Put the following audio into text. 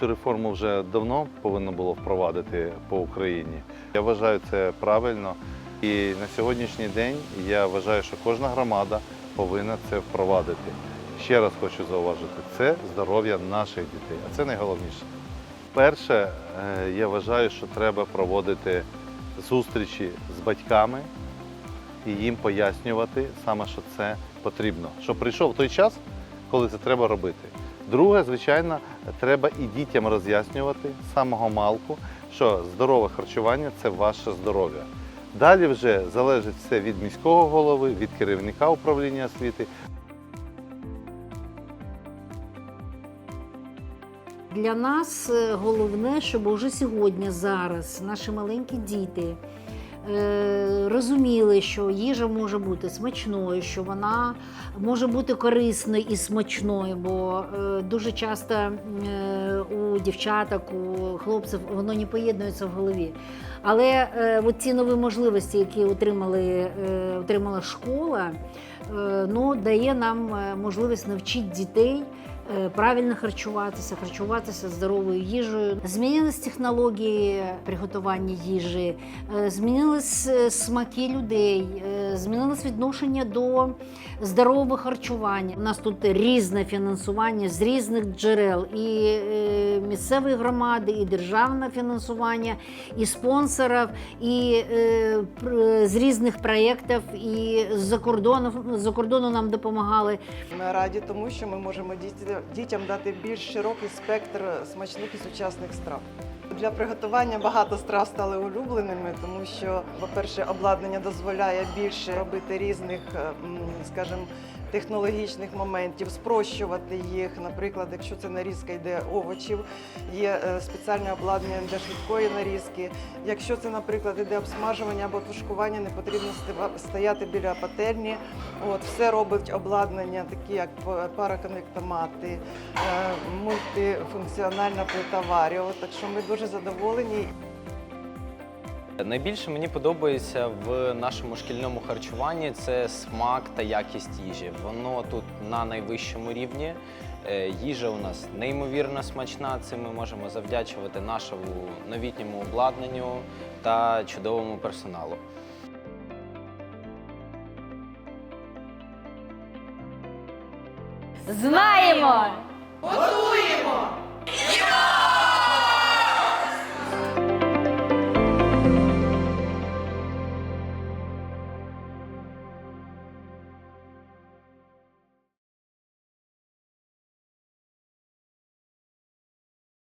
цю реформу вже давно повинно було впровадити по Україні. Я вважаю це правильно. І на сьогоднішній день я вважаю, що кожна громада повинна це впровадити. Ще раз хочу зауважити, це здоров'я наших дітей, а це найголовніше. Перше, е, я вважаю, що треба проводити зустрічі з батьками і їм пояснювати саме, що це потрібно. Що прийшов той час, коли це треба робити. Друге, звичайно, треба і дітям роз'яснювати з самого малку, що здорове харчування це ваше здоров'я. Далі вже залежить все від міського голови, від керівника управління освіти. Для нас е, головне, щоб уже сьогодні, зараз наші маленькі діти розуміли, що їжа може бути смачною, що вона може бути корисною і смачною, бо е, дуже часто е, у дівчаток, у хлопців воно не поєднується в голові. Але е, от ці нові можливості, які отримали, е, отримала школа, е, ну, дає нам е, можливість навчити дітей е, правильно харчуватися, харчуватися здоровою їжею. Змінились технології приготування їжі, е, змінились е, смаки людей, змінилось відношення до здорового харчування. У нас тут різне фінансування з різних джерел, і е, місцевої громади, і державне фінансування, і спонсорів, і е, з різних проєктів, і з-за кордону, з-за кордону нам допомагали. Ми раді тому, що ми можемо дітям дати більш широкий спектр смачних і сучасних страв. Для приготування багато страв стали улюбленими, тому що, по-перше, обладнання дозволяє більше робити різних, е, скажімо, технологічних моментів, спрощувати їх. Наприклад, якщо це нарізка йде овочів, є е, спеціальне обладнання для швидкої нарізки. Якщо це, наприклад, іде обсмажування або тушкування, не потрібно стояти біля пательні. От, все робить обладнання, такі як па- параконвектомати, е, мультифункціональна плита Варіо. Так що ми дуже задоволені. Найбільше мені подобається в нашому шкільному харчуванні це смак та якість їжі. Воно тут на найвищому рівні. Е, Їжа у нас неймовірно смачна. Цим ми можемо завдячувати нашому новітньому обладнанню та чудовому персоналу. Знаємо! Готуємо!